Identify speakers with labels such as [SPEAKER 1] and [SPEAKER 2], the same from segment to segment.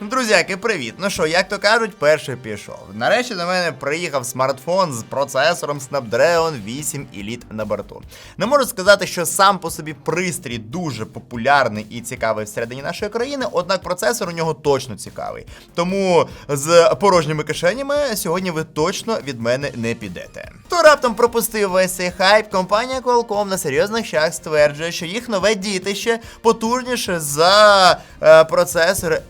[SPEAKER 1] Друзяки, привіт! Ну що, як то кажуть, перший пішов. Нарешті до мене приїхав смартфон з процесором Snapdragon 8 Elite на борту. Не можу сказати, що сам по собі пристрій дуже популярний і цікавий всередині нашої країни, однак процесор у нього точно цікавий. Тому з порожніми кишенями сьогодні ви точно від мене не підете. То раптом пропустив весь цей хайп, компанія Qualcomm на серйозних щах стверджує, що їх нове дітище потужніше за е, процесор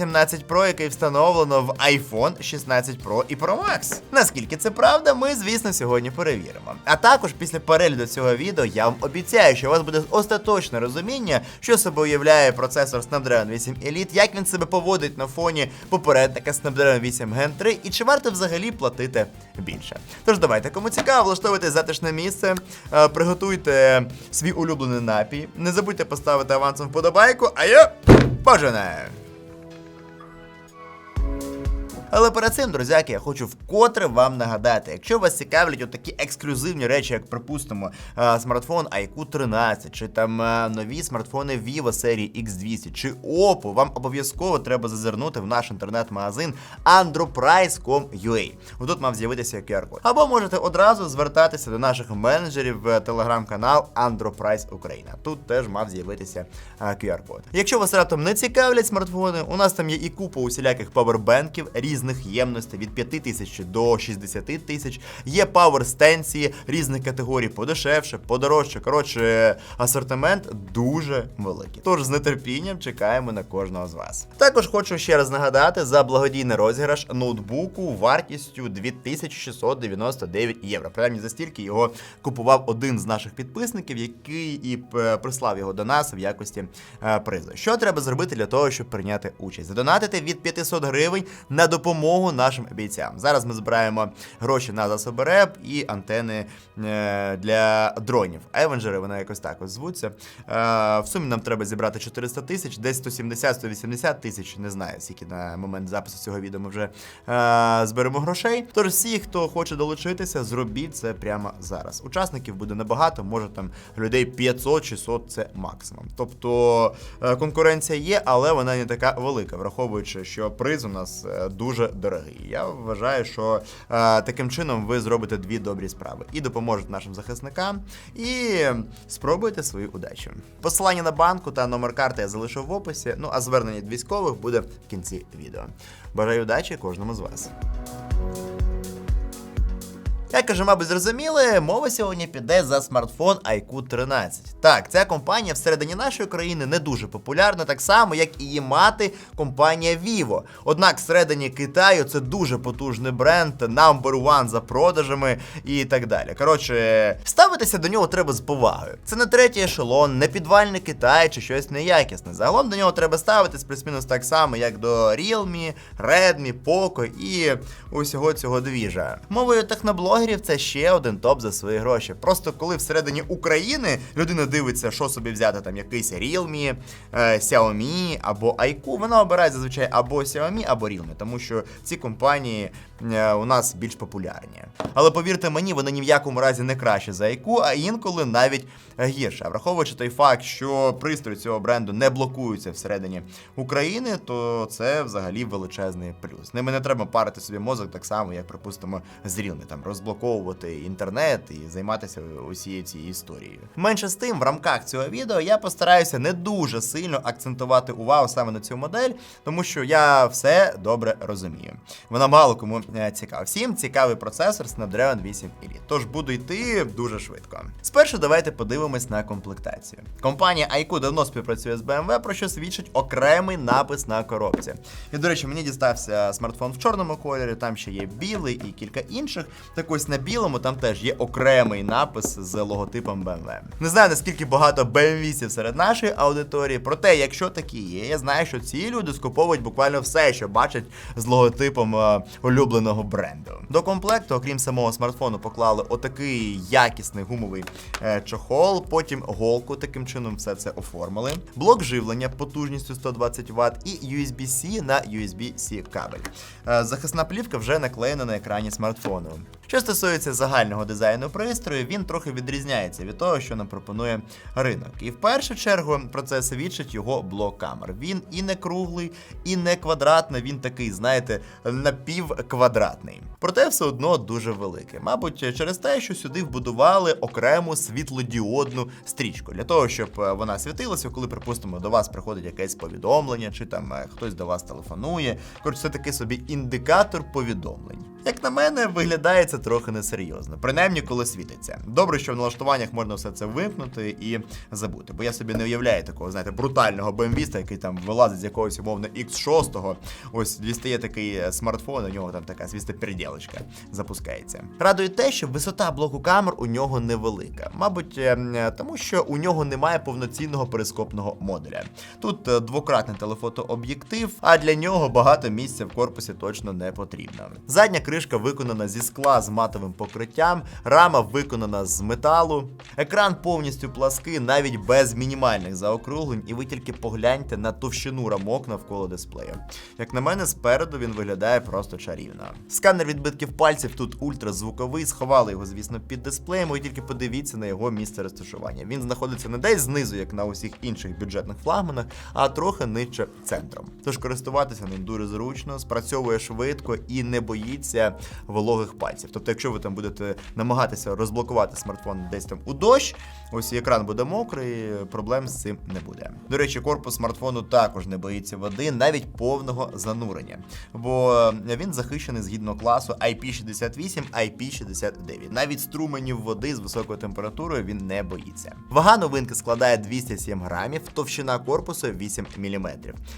[SPEAKER 1] A18 Pro, який встановлено в iPhone 16 Pro і Pro Max. Наскільки це правда, ми, звісно, сьогодні перевіримо. А також після перегляду цього відео я вам обіцяю, що у вас буде остаточне розуміння, що себе уявляє процесор Snapdragon 8 Elite, як він себе поводить на фоні попередника Snapdragon 8 Gen 3 і чи варто взагалі платити більше. Тож давайте, кому цікаво, влаштовуйте затишне місце, е, приготуйте свій улюблений напій. Не забудьте поставити авансом вподобайку, а я пожинаю. Але перед цим, друзяки, я хочу вкотре вам нагадати, якщо вас цікавлять отакі ексклюзивні речі, як припустимо, е, смартфон IQ 13, чи там е, нові смартфони Vivo серії X200, чи Oppo, вам обов'язково треба зазирнути в наш інтернет-магазин androprice.com.ua. Тут мав з'явитися QR-код. Або можете одразу звертатися до наших менеджерів в телеграм-канал Androprice Україна. Тут теж мав з'явитися е, QR-код. Якщо вас раптом не цікавлять смартфони, у нас там є і купа усіляких павербенків різних ємностей від 5 тисяч до 60 тисяч. Є пауер-стенції різних категорій, подешевше, подорожче. Коротше, асортимент дуже великий. Тож з нетерпінням чекаємо на кожного з вас. Також хочу ще раз нагадати за благодійний розіграш ноутбуку вартістю 2699 євро. Принаймні за стільки його купував один з наших підписників, який і е, прислав його до нас в якості е, призу. Що треба зробити для того, щоб прийняти участь? Задонатити від 500 гривень на допомогу нашим бійцям. Зараз ми збираємо гроші на засоби РЕП і антени е, для дронів. Евенджери, вони якось так ось звуться. Е, в сумі нам треба зібрати 400 тисяч, десь 170-180 тисяч. Не знаю, скільки на момент запису цього відео ми вже е, зберемо грошей. Тож всі, хто хоче долучитися, зробіть це прямо зараз. Учасників буде небагато, може там людей 500-600 це максимум. Тобто конкуренція є, але вона не така велика, враховуючи, що приз у нас е, дуже дорогий. Я вважаю, що е, таким чином ви зробите дві добрі справи і допоможете нашим захисникам, і спробуйте свою удачу. Посилання на банку та номер карти я залишив в описі. Ну а звернення від військових буде в кінці відео. Бажаю удачі кожному з вас. Як каже, мабуть, зрозуміли, мова сьогодні піде за смартфон IQ 13. Так, ця компанія всередині нашої країни не дуже популярна, так само, як і її мати компанія Vivo. Однак всередині Китаю це дуже потужний бренд, number one за продажами і так далі. Коротше, ставитися до нього треба з повагою. Це не третій ешелон, не підвальний Китай чи щось неякісне. Загалом до нього треба ставитись плюс-мінус так само, як до Realme, Redmi, Poco і усього цього двіжа. Мовою техноблогерів це ще один топ за свої гроші. Просто коли всередині України людина дивиться, що собі взяти, там якийсь Realme, е, Xiaomi або iQOO, вона обирає зазвичай або Xiaomi, або Realme, тому що ці компанії у нас більш популярні. Але повірте мені, вони ні в якому разі не краще за iQOO, а інколи навіть е, гірше. Враховуючи той факт, що пристрої цього бренду не блокуються всередині України, то це взагалі величезний плюс. Ними не треба парити собі мозок так само, як припустимо з Realme, там розблоковувати інтернет і займатися усією цією історією. Менше з тим, в рамках цього відео я постараюся не дуже сильно акцентувати увагу саме на цю модель, тому що я все добре розумію. Вона мало кому е, цікава. Всім цікавий процесор Snapdragon 8 Elite. Тож буду йти дуже швидко. Спершу давайте подивимось на комплектацію. Компанія IQ давно співпрацює з BMW, про що свідчить окремий напис на коробці. І, до речі, мені дістався смартфон в чорному кольорі, там ще є білий і кілька інших. Так ось на білому там теж є окремий напис з логотипом BMW. Не знаю наскільки багато BMW серед нашої аудиторії, проте, якщо такі є, я знаю, що ці люди скуповують буквально все, що бачать з логотипом е, улюбленого бренду. До комплекту, окрім самого смартфону, поклали отакий якісний гумовий е, чохол, потім голку таким чином все це оформили. Блок живлення потужністю 120 Вт і USB-C на USB-C кабель. Е, захисна плівка вже наклеєна на екрані смартфону. Що стосується загального дизайну пристрою, він трохи відрізняється від того, що нам пропонує ринок. І в першу чергу про це свідчить його блок камер. Він і не круглий, і не квадратний, він такий, знаєте, напівквадратний. Проте все одно дуже великий. Мабуть, через те, що сюди вбудували окрему світлодіодну стрічку для того, щоб е, вона світилася, коли, припустимо, до вас приходить якесь повідомлення, чи там е, хтось до вас телефонує. Коротше, це такий собі індикатор повідомлень. Як на мене, виглядає це трохи несерйозно, принаймні коли світиться. Добре, що в налаштуваннях можна все це вимкнути і забути. Бо я собі не уявляю такого, знаєте, брутального BMW, який там вилазить з якогось умовно X6, ось дістає такий е, смартфон, у нього там така звіста переділочка запускається. Радує те, що висота блоку камер у нього невелика. Мабуть, е, тому що у нього немає повноцінного перископного модуля. Тут е, двократний телефотооб'єктив, а для нього багато місця в корпусі точно не потрібно. Задня кришка виконана зі скла з матовим покриттям, рама виконана з металу. Екран повністю плаский, навіть без мінімальних заокруглень, і ви тільки погляньте на товщину рамок навколо дисплею. Як на мене, спереду він виглядає просто чарівно. Сканер відбитків пальців тут ультразвуковий, сховали його, звісно, під дисплеєм, і тільки подивіться на його місце розташування. Він знаходиться не десь знизу, як на усіх інших бюджетних флагманах, а трохи нижче центром. Тож користуватися ним дуже зручно, спрацьовує швидко і не боїться вологих пальців. Тобто, якщо ви там будете намагатися розблокувати смартфон десь там у дощ, ось і екран буде мокрий, проблем з цим не буде. До речі, корпус смартфону також не боїться води, навіть повного занурення, бо він захищений згідно класу IP68, IP69. Навіть струменів води з високою температурою він не боїться. Вага новинки складає 207 грамів, товщина корпусу 8 мм.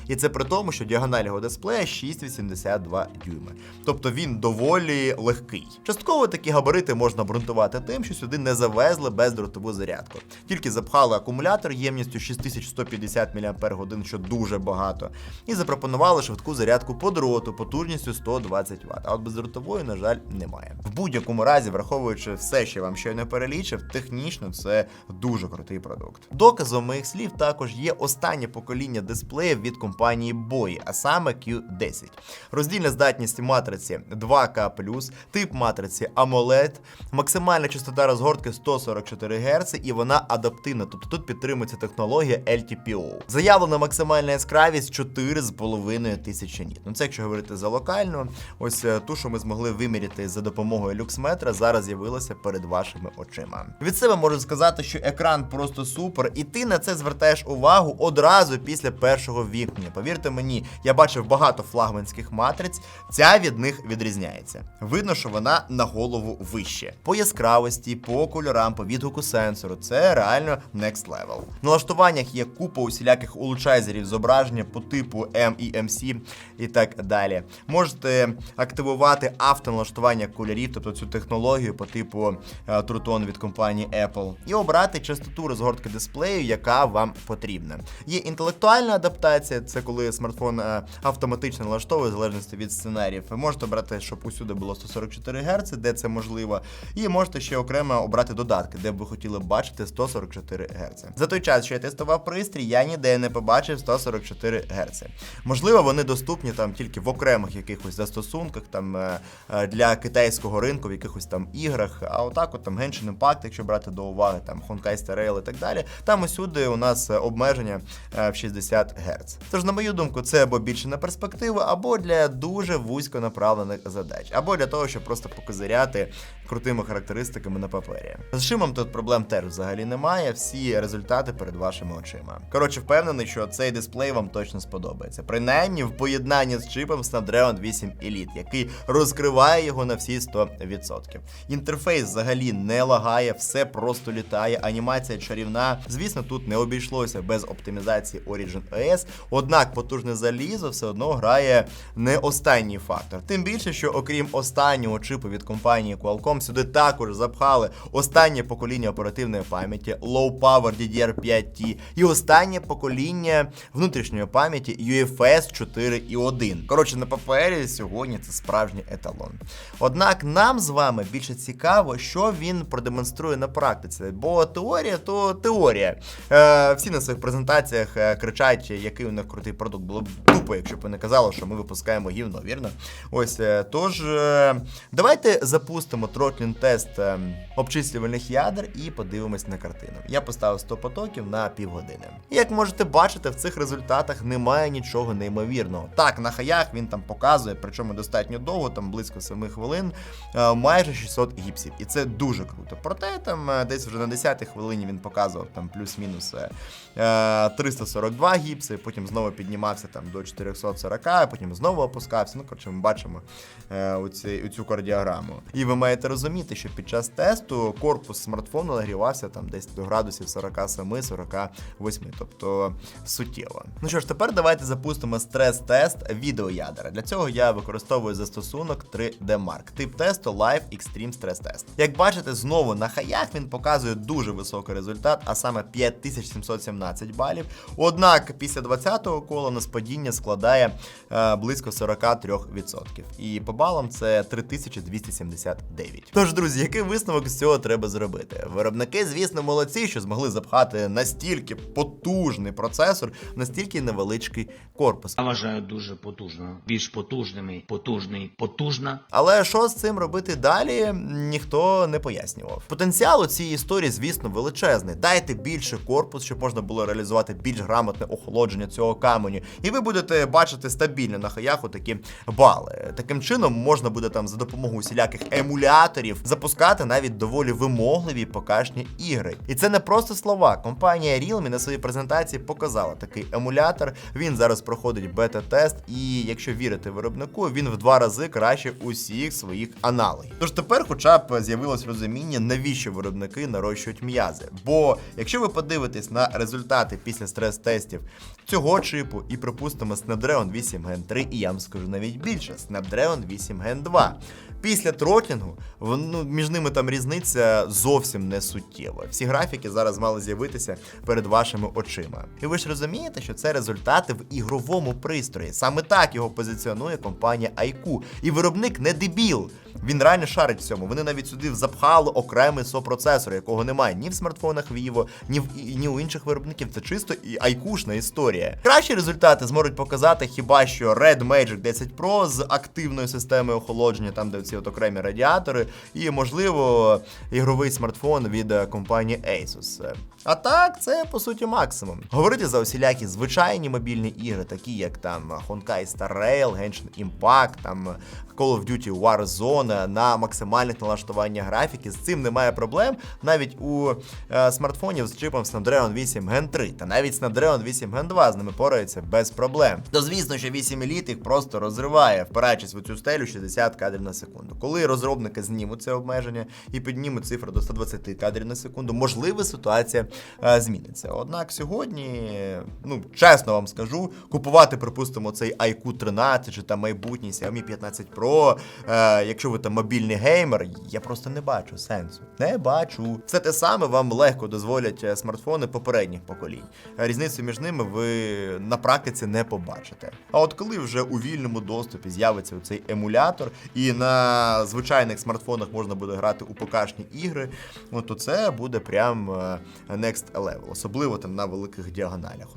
[SPEAKER 1] І це при тому, що діагональ його дисплея 6,82 дюйми. Тобто він доволі легкий. Частково такі габарити можна обґрунтувати тим, що сюди не завезли бездротову зарядку. Тільки запхали акумулятор ємністю 6150 мАч, що дуже багато, і запропонували швидку зарядку по дроту потужністю 120 Вт. А от бездротової, на жаль, немає. В будь-якому разі, враховуючи все, що я вам щойно перелічив, технічно це дуже крутий продукт. Доказом моїх слів також є останнє покоління дисплеїв від компанії BOE, а саме Q10. Роздільна здатність матриці 2К+, тип матриці AMOLED, максимальна частота розгортки 144 Гц, і вона адаптивна, тобто тут підтримується технологія LTPO. Заявлена максимальна яскравість 4,5 тисячі ніт. Ну це якщо говорити за локальну, ось е, ту, що ми змогли виміряти за допомогою люксметра, зараз з'явилася перед вашими очима. Від себе можу сказати, що екран просто супер, і ти на це звертаєш увагу одразу після першого вімкнення. Повірте мені, я бачив багато флагманських матриць, ця від них відрізняється. Видно, що вона на голову вище. По яскравості, по кольорам, по відгуку сенсору. Це реально next level. В налаштуваннях є купа усіляких улучшайзерів зображення по типу MEMC і так далі. Можете активувати автоналаштування кольорів, тобто цю технологію по типу е, Truton від компанії Apple, і обрати частоту розгортки дисплею, яка вам потрібна. Є інтелектуальна адаптація, це коли смартфон е, автоматично налаштовує в залежності від сценаріїв. Ви можете обрати, щоб усюди було 144 Гц, де це можливо, і можете ще окремо обрати додатки, де б ви хотіли бачити 144 Гц. За той час, що я тестував пристрій, я ніде не побачив 144 Гц. Можливо, вони доступні там тільки в окремих якихось застосунках, там е, е, для китайського ринку, в якихось там іграх. А отак, от там Genshin Impact, якщо брати до уваги, там Honkai Star Rail і так далі. Там усюди у нас е, обмеження в 60 Гц. Тож, на мою думку, це або більше на перспективу, або для дуже вузько направлених задач, або для того, щоб просто покозиряти крутими характеристиками на папері. З шимом тут проблем теж взагалі немає. Всі результати перед вашими очима. Коротше, впевнений, що цей дисплей вам точно сподобається. Принаймні в поєднанні з чипом Snapdragon 8 Elite, який розкриває його на всі 100%. Інтерфейс взагалі не лагає, все просто літає, анімація чарівна. Звісно, тут не обійшлося без оптимізації Origin OS, однак потужне залізо все одно грає не останній фактор. Тим більше, що окрім останнього чипу від компанії Qualcomm, сюди також запхали останнє покоління оперативної пам'яті Low Power DDR5T і останнє покоління внутрішньої пам'яті UFS 4.1. Коротше, на папері сьогодні це справжній еталон. Однак нам з вами більше цікаво, що він продемонструє на практиці, бо теорія то теорія. Е, всі на своїх презентаціях е, кричать, який у них крутий продукт. Було б тупо, якщо б вони казали, що ми випускаємо гівно, вірно? Ось е, тож, е, давайте запустимо тротлін тест обчислювальних ядер і подивимось на картину. Я поставив 100 потоків на півгодини. І як можете бачити, в цих результатах немає нічого неймовірного. Так, на хаях він там показує, причому достатньо довго, там близько 7 хвилин, е, майже 600 гіпсів. І це дуже круто. Проте там е, десь вже на 10-й хвилині він показував там плюс-мінус е, е, 342 гіпси, потім знову піднімався там до 440, а потім знову опускався. Ну, коротше, ми бачимо оці, оцю кардіограму. І ви маєте розуміти, що під час тесту корпус смартфону нагрівався там десь до градусів 47-48, тобто суттєво. Ну що ж, тепер давайте запустимо стрес-тест відеоядера. Для цього я використовую застосунок 3D Mark. Тип тесту Live Extreme Stress Test. Як бачите, знову на хаях він показує дуже високий результат, а саме 5717 балів. Однак після 20-го кола у нас падіння складає е, близько 43%. І по балам це 3279. Тож, друзі, який висновок з цього треба зробити? Виробники, звісно, молодці, що змогли запхати настільки потужний процесор, настільки невеличкий корпус.
[SPEAKER 2] Я вважаю дуже потужно. Більш потужними, потужний, потужна.
[SPEAKER 1] Але що з цим робити далі, ніхто не пояснював. Потенціал у цій історії, звісно, величезний. Дайте більше корпус, щоб можна було реалізувати більш грамотне охолодження цього каменю, і ви будете бачити стабільно на хаях такі бали. Таким чином можна буде там за допомогою усіляких емуляторів запускати навіть доволі вимогливі покашні ігри. І це не просто слова. Компанія Realme на своїй презентації показала такий емулятор. Він зараз проходить бета-тест, і якщо вірити виробнику, він в два рази краще усіх своїх аналогів. Тож тепер, хоча б з'явилось розуміння, навіщо виробники нарощують м'язи. Бо якщо ви подивитесь на результати після стрес-тестів цього чипу і припустимо Snapdragon 8 Gen 3, і я вам скажу навіть більше, Snapdragon 8 Gen 2. Після тротлінгу ну, між ними там різниця зовсім не суттєва. Всі графіки зараз мали з'явитися перед вашими очима. І ви ж розумієте, що це результати в ігровому пристрої. Саме так його позиціонує компанія IQ. І виробник не дебіл. Він реально шарить в цьому. Вони навіть сюди запхали окремий сопроцесор, якого немає ні в смартфонах Vivo, ні в ні у інших виробників. Це чисто і айкушна історія. Кращі результати зможуть показати хіба що Red Magic 10 Pro з активною системою охолодження, там де ці от окремі радіатори, і можливо ігровий смартфон від е, компанії Asus. А так, це по суті максимум. Говорити за усілякі звичайні мобільні ігри, такі як там Honkai Star Rail, Genshin Impact, там Call of Duty Warzone на максимальних налаштуваннях графіки. З цим немає проблем. Навіть у е, смартфонів з чипом Snapdragon 8 Gen 3 та навіть Snapdragon 8 Gen 2 з ними порається без проблем. То звісно, що 8 еліт їх просто розриває, впираючись в цю стелю 60 кадрів на секунду. Коли розробники знімуть це обмеження і піднімуть цифру до 120 кадрів на секунду, можливо, ситуація е, зміниться. Однак сьогодні, ну чесно вам скажу, купувати, припустимо, цей IQ 13 чи там майбутній Xiaomi 15 Pro, е, якщо ви там мобільний геймер, я просто не бачу сенсу. Не бачу. Все те саме вам легко дозволять е, смартфони попередніх поколінь. Різницю між ними на практиці не побачите. А от коли вже у вільному доступі з'явиться цей емулятор, і на звичайних смартфонах можна буде грати у покашні ігри, ну, то це буде прям е, next level, особливо там на великих діагоналях.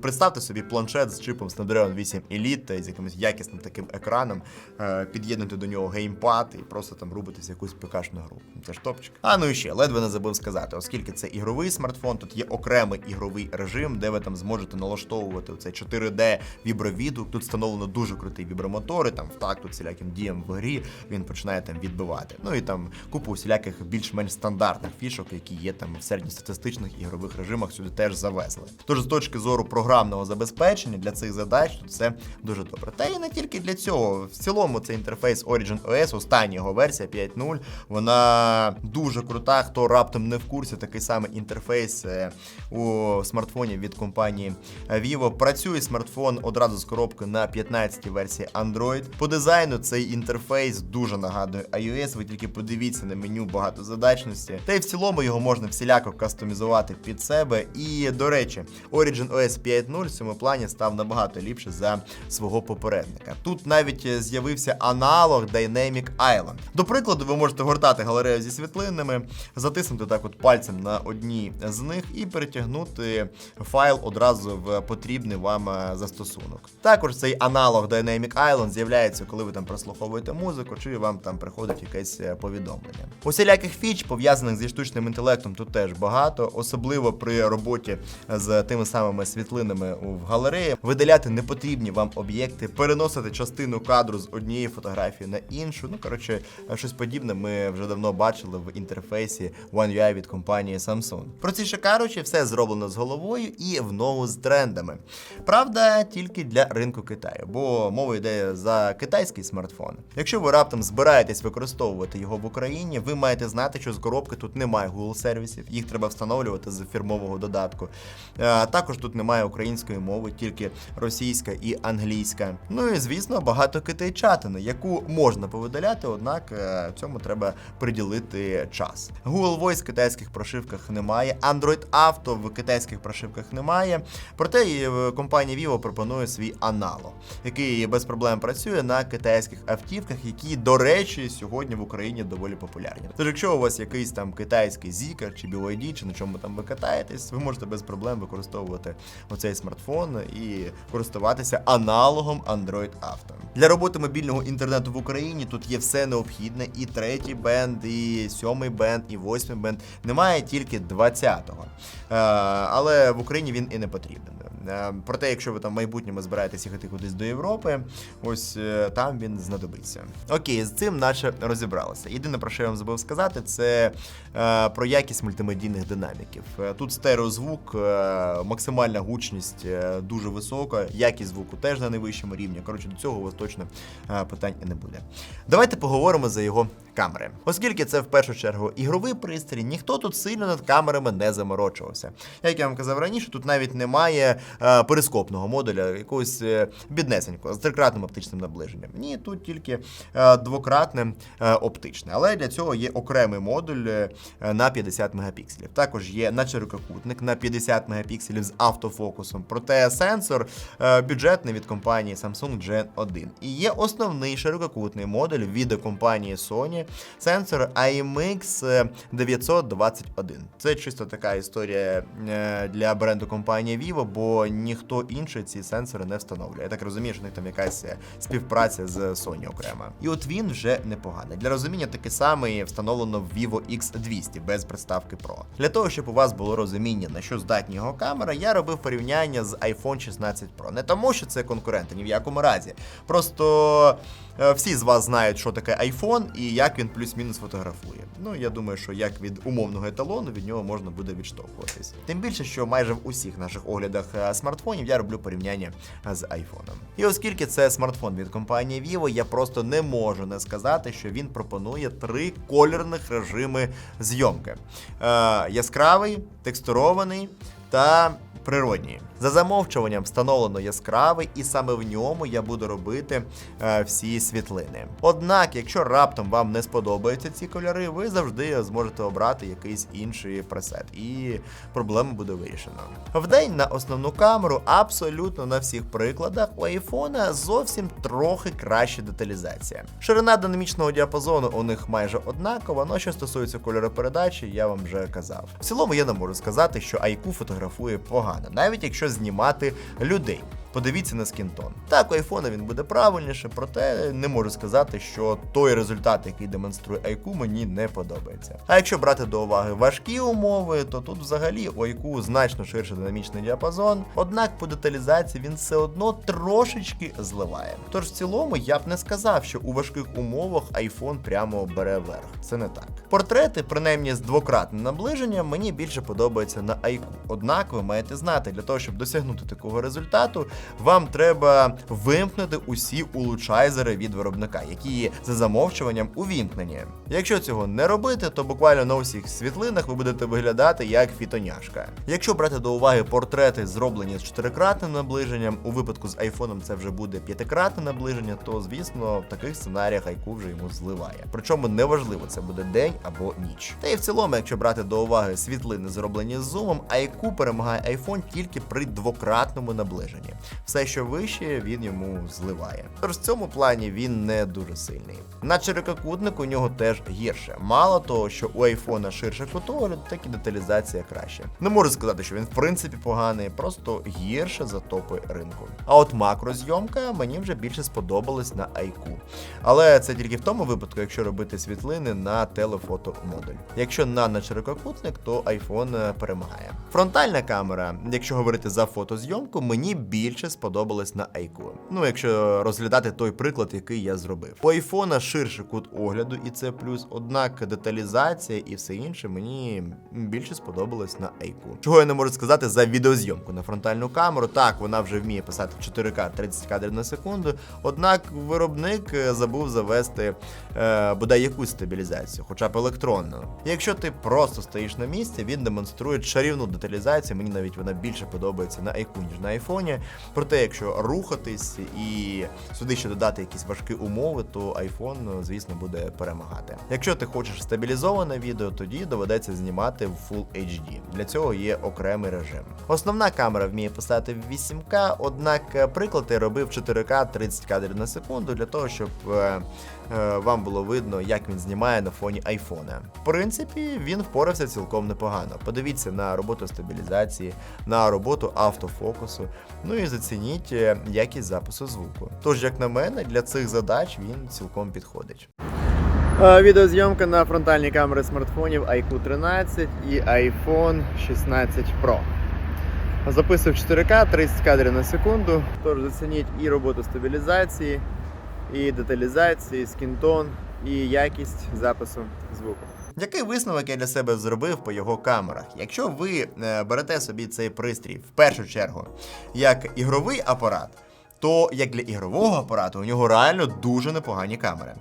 [SPEAKER 1] Представте собі планшет з чипом Snapdragon 8 Elite з якимось якісним таким екраном, е, під'єднати до нього геймпад і просто там рубитися якусь покашну гру. Це ж топчик. А ну і ще, ледве не забув сказати, оскільки це ігровий смартфон, тут є окремий ігровий режим, де ви там зможете налаштовувати цей 4D вібровіду. Тут встановлено дуже крутий вібромотори, там в такту всіляким діям в грі він починає там відбивати. Ну і там купу всіляких більш-менш стандартних фішок, які є там в середньостатистичних ігрових режимах, сюди теж завезли. Тож з точки зору програмного забезпечення для цих задач тут все дуже добре. Та і не тільки для цього. В цілому цей інтерфейс Origin OS, остання його версія 5.0, вона дуже крута. Хто раптом не в курсі, такий самий інтерфейс е, у смартфоні від компанії Vivo. Працює смартфон одразу з коробки на 15-й версії Android. По дизайну цей інтерфейс дуже нагадує iOS. Ви тільки подивіться на меню багатозадачності. Та й в цілому його можна всіляко кастомізувати під себе. І до речі, Origin OS 5.0 в цьому плані став набагато ліпше за свого попередника. Тут навіть е, з'явився аналог Dynamic Island. До прикладу, ви можете гортати галерею зі світлинами, затиснути так от пальцем на одній з них і перетягнути файл одразу в потрібний вам е, застосунок. Також цей аналог Dynamic Island з'являється, коли ви там прослуховуєте музику, чи вам там приходить якесь е, повідомлення. Усіляких фіч, пов'язаних зі штучним інтелектом, тут теж багато, особливо при роботі з тими самими світлинами в галереї. Видаляти непотрібні вам об'єкти, переносити частину кадру з однієї фотографії на іншу. Ну коротше, щось подібне ми вже давно бачили в інтерфейсі One UI від компанії Samsung. Простіше кажучи, все зроблено з головою і в ногу з трендами. Правда, тільки для ринку Китаю, бо мова йде за китайський смартфон. Якщо ви раптом збираєтесь використовувати його в Україні, ви маєте знати, що з коробки тут немає Google сервісів, їх треба встановлювати з фірмового додатку. Е, Також тут немає української мови, тільки російська і англійська. Ну і звісно, багато китайчатини, яку можна повидаляти, однак е, цьому треба приділити час. Google Voice в китайських прошивках немає, Android Auto в китайських прошивках немає. Проте е, компанія Vivo пропонує свій аналог, який без проблем працює на китайських автівках, які, до речі, сьогодні в Україні доволі популярні. Тож, якщо у вас якийсь там китайський Zikr чи BYD, чи на чому там ви катаєтесь, ви можете без проблем використовувати оцей смартфон і користуватися аналогом Android Auto. Для роботи мобільного інтернету в Україні тут є все необхідне: і третій бенд, і сьомий бенд, і восьмий бенд. Немає тільки 20-го. Е, але в Україні він і не потрібен. Е, Проте, якщо ви там в майбутньому збираєтесь їхати кудись до Європи, ось е, там він знадобиться. Окей, з цим наче розібралися. Єдине, про що я вам забув сказати, це е, про якість мультимедійних динаміків. Тут стереозвук, максимальна гучність дуже висока, якість звуку теж на найвищому рівні. Коротше, до цього у вас точно питань не буде. Давайте поговоримо за його камери. Оскільки це в першу чергу ігровий пристрій, ніхто тут сильно над камерами не заморочувався. Як я вам казав раніше, тут навіть немає е, перископного модуля, якогось е, біднесенького з трикратним оптичним наближенням. Ні, тут тільки е, двократне е, оптичне. Але для цього є окремий модуль е, на 50 мегапікселів. Також є начеркокутник на 50 мегапікселів з автофокусом. Проте сенсор е, бюджетний від компанії Samsung Gen 1. І є основний ширококутний модуль від компанії Sony сенсор IMX 921. Це чисто така історія е, для бренду компанії Vivo, бо ніхто інший ці сенсори не встановлює. Я так розумію, що в них там якась е, співпраця з Sony окремо. І от він вже непоганий. Для розуміння такий самий встановлено в Vivo X200 без приставки Pro. Для того, щоб у вас було розуміння, на що здатні його камера, я робив порівняння з iPhone 16 Pro. Не тому, що це конкуренти, ні в якому разі. Просто е, всі з вас знають, що таке iPhone і як він плюс-мінус фотографує. Ну, я думаю, що як від умовного еталону від нього можна буде відштовхуватись. Тим більше, що майже в усіх наших оглядах е, смартфонів я роблю порівняння е, з iPhone. І оскільки це смартфон від компанії Vivo, я просто не можу не сказати, що він пропонує три кольорних режими зйомки: е, яскравий, текстурований та природній. За замовчуванням встановлено яскравий, і саме в ньому я буду робити е, всі світлини. Однак, якщо раптом вам не сподобаються ці кольори, ви завжди зможете обрати якийсь інший пресет, і проблема буде вирішена. Вдень на основну камеру абсолютно на всіх прикладах у айфона зовсім трохи краща деталізація. Ширина динамічного діапазону у них майже однакова, але що стосується кольоропередачі, я вам вже казав. В цілому я не можу сказати, що IQ фотографує погано, навіть якщо знімати людей. Подивіться на скінтон. Так, у айфона він буде правильніше, проте не можу сказати, що той результат, який демонструє IQ, мені не подобається. А якщо брати до уваги важкі умови, то тут взагалі у IQ значно ширший динамічний діапазон, однак по деталізації він все одно трошечки зливає. Тож в цілому я б не сказав, що у важких умовах iPhone прямо бере верх. Це не так. Портрети, принаймні з двократним наближенням, мені більше подобаються на IQ. Однак ви маєте знати, для того, щоб досягнути такого результату, вам треба вимкнути усі улучайзери від виробника, які є за замовчуванням увімкнені. Якщо цього не робити, то буквально на усіх світлинах ви будете виглядати як фітоняшка. Якщо брати до уваги портрети, зроблені з чотирикратним наближенням, у випадку з айфоном це вже буде п'ятикратне наближення, то звісно в таких сценаріях IQ вже йому зливає. Причому неважливо, це буде день або ніч. Та й в цілому, якщо брати до уваги світлини, зроблені з зумом, IQ перемагає iPhone тільки при двократному наближенні. Все, що вище, він йому зливає. Тож в цьому плані він не дуже сильний. На ширококутник у нього теж гірше. Мало того, що у айфона ширше кутогляд, так і деталізація краще. Не можу сказати, що він в принципі поганий, просто гірше за топи ринку. А от макрозйомка мені вже більше сподобалась на IQ. Але це тільки в тому випадку, якщо робити світлини на телефотомодуль. Якщо на надширококутник, то iPhone е, перемагає. Фронтальна камера, якщо говорити за фотозйомку, мені більше сподобалась на IQ. Ну, якщо розглядати той приклад, який я зробив. У айфона ширше кут огляду, і це плюс, однак деталізація і все інше мені більше сподобалось на IQ. Чого я не можу сказати за відеозйомку на фронтальну камеру. Так, вона вже вміє писати в 4К 30 кадрів на секунду. Однак виробник е, забув завести е, бодай якусь стабілізацію, хоча б електронну. Якщо ти просто стоїш на місці, він демонструє чарівну деталізацію. Мені навіть вона більше подобається на IQ, ніж на айфоні. Проте, якщо рухатись і сюди ще додати якісь важкі умови, то iPhone, звісно, буде перемагати. Якщо ти хочеш стабілізоване відео, тоді доведеться знімати в Full HD. Для цього є окремий режим. Основна камера вміє писати в 8К, однак е, приклад я робив 4К 30 кадрів на секунду для того, щоб е, вам було видно, як він знімає на фоні айфона. В принципі, він впорався цілком непогано. Подивіться на роботу стабілізації, на роботу автофокусу, ну і зацініть е, якість запису звуку. Тож, як на мене, для цих задач він цілком підходить. Відеозйомка на фронтальні камери смартфонів iQ 13 і iPhone 16 Pro. Записую в 4К 30 кадрів на секунду. Тож зацініть і роботу стабілізації, і деталізації, скінтон, і якість запису звуку. Який висновок я для себе зробив по його камерах? Якщо ви е, берете собі цей пристрій в першу чергу як ігровий апарат, то як для ігрового апарату у нього реально дуже непогані камери.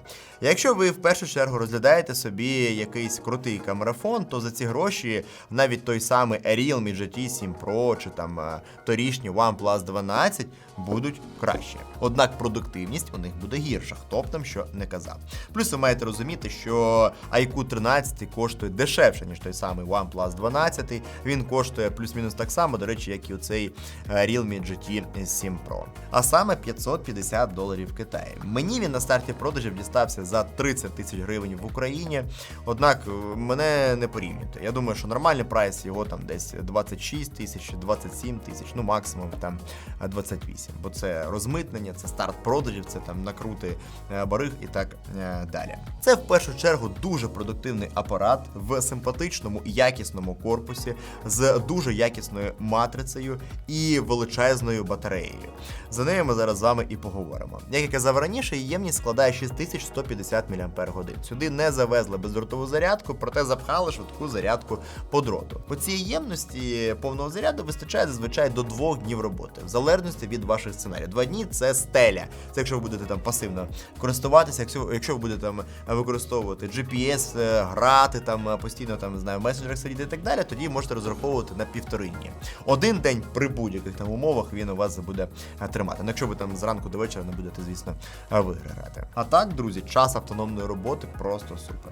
[SPEAKER 1] Якщо ви в першу чергу розглядаєте собі якийсь крутий камерафон, то за ці гроші навіть той самий Realme GT 7 Pro чи там е, торішній OnePlus 12 будуть краще. Однак продуктивність у них буде гірша, хто б там що не казав. Плюс ви маєте розуміти, що IQ 13 коштує дешевше, ніж той самий OnePlus 12. Він коштує плюс-мінус так само, до речі, як і оцей е, Realme GT 7 Pro. А саме 550 доларів в Китаї. Мені він на старті продажів дістався за 30 тисяч гривень в Україні. Однак е, мене не порівнюйте. Я думаю, що нормальний прайс його там десь 26 тисяч, 27 тисяч, ну максимум там е, 28. Бо це розмитнення, це старт продажів, це там накрути е, бариг і так е, далі. Це в першу чергу дуже продуктивний апарат в симпатичному і якісному корпусі з дуже якісною матрицею і величезною батареєю. За нею ми зараз з вами і поговоримо. Як я казав раніше, ємність складає 6150 мАч. Сюди не завезли бездротову зарядку, проте запхали швидку зарядку по дроту. По цій ємності повного заряду вистачає зазвичай до двох днів роботи, в залежності від ваших сценаріїв. Два дні це стеля. Це якщо ви будете там пасивно користуватися, якщо, якщо ви будете там використовувати GPS, е, грати там е, постійно там знаю, в месенджерах сидіти і так далі, тоді можете розраховувати на півтори дні. Один день при будь-яких там умовах він у вас буде е, тримати. Ну, якщо ви там зранку до вечора не будете, звісно, виграти. А так, друзі, час автономної роботи просто супер.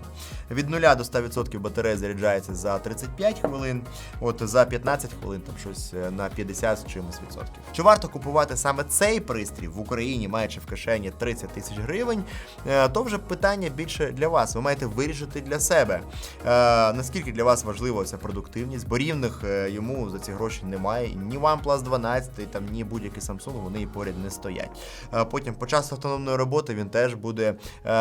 [SPEAKER 1] Від 0 до 100% батарея заряджається за 35 хвилин, от за 15 хвилин там щось е, на 50 з чимось відсотків. Чи варто купувати саме цей пристрій в Україні, маючи в кишені 30 тисяч гривень, е, то вже питання більше для вас. Ви маєте вирішити для себе, е, наскільки для вас важлива ця продуктивність, бо рівних йому за ці гроші немає. Ні OnePlus 12, там, ні будь-який Samsung, вони і поряд не стоять. Потім по часу автономної роботи він теж буде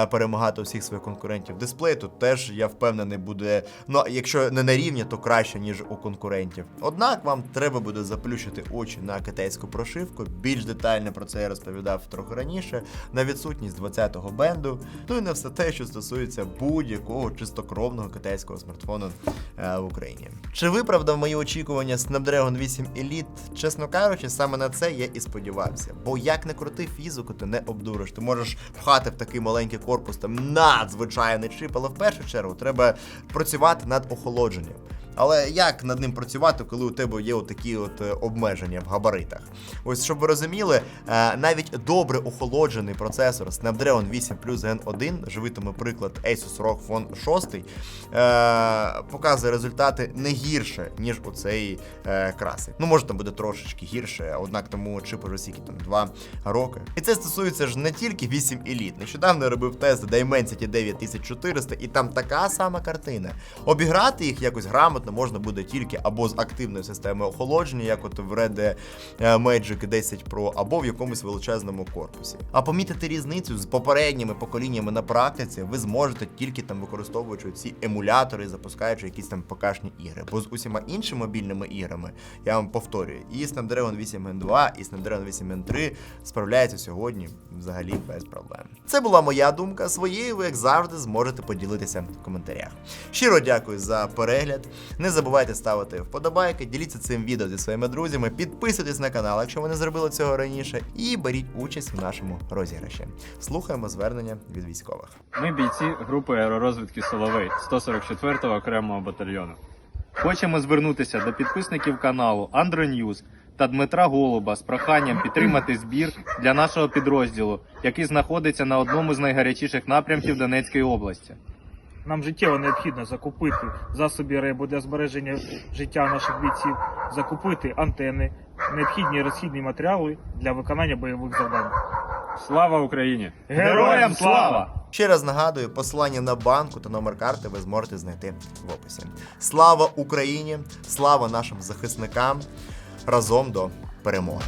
[SPEAKER 1] перемагати усіх своїх конкурентів. Дисплей тут теж, я впевнений, буде, ну, якщо не на рівні, то краще, ніж у конкурентів. Однак вам треба буде заплющити очі на китайську прошивку. Більш детально про це я розповідав трохи раніше, на відсутність 20-го бенду, ну і на все те, що стосується будь-якого чистокровного китайського смартфону е, в Україні. Чи виправдав мої очікування Snapdragon 8 Elite? Чесно кажучи, саме на це я і сподівався. Бо як не крути фізику, ти не обдуриш. Ти можеш пхати в такий маленький корпус там надзвичайний чип, але в першу чергу треба працювати над охолодженням. Але як над ним працювати, коли у тебе є такі от е, обмеження в габаритах? Ось щоб ви розуміли, е, навіть добре охолоджений процесор Snapdragon 8 Plus Gen 1, живитиме приклад Asus ROG Phone 6, е, показує результати не гірше, ніж у цей е, красик. Ну, може, там буде трошечки гірше, однак тому чипу вже скільки там 2 роки. І це стосується ж не тільки 8 Elite. Нещодавно я робив тест Dimensity 9400, і там така сама картина. Обіграти їх якось грамотно можна буде тільки або з активною системою охолодження, як от в Red е, Magic 10 Pro, або в якомусь величезному корпусі. А помітити різницю з попередніми поколіннями на практиці ви зможете тільки там використовуючи ці емулятори, запускаючи якісь там покашні ігри. Бо з усіма іншими мобільними іграми, я вам повторюю, і Snapdragon 8 Gen 2, і Snapdragon 8 Gen 3 справляються сьогодні взагалі без проблем. Це була моя думка. Своєю ви, як завжди, зможете поділитися в коментарях. Щиро дякую за перегляд. Не забувайте ставити вподобайки, діліться цим відео зі своїми друзями, підписуйтесь на канал, якщо ви не зробили цього раніше, і беріть участь в нашому розіграші. Слухаємо звернення від військових.
[SPEAKER 3] Ми бійці групи аеророзвідки Соловей 144-го окремого батальйону. Хочемо звернутися до підписників каналу Андроньюз та Дмитра Голуба з проханням підтримати збір для нашого підрозділу, який знаходиться на одному з найгарячіших напрямків Донецької області.
[SPEAKER 4] Нам життєво необхідно закупити засоби РЕБу для збереження життя наших бійців, закупити антени, необхідні розхідні матеріали для виконання бойових завдань.
[SPEAKER 3] Слава Україні!
[SPEAKER 4] Героям слава!
[SPEAKER 1] Ще раз нагадую, посилання на банку та номер карти ви зможете знайти в описі. Слава Україні! Слава нашим захисникам! Разом до перемоги!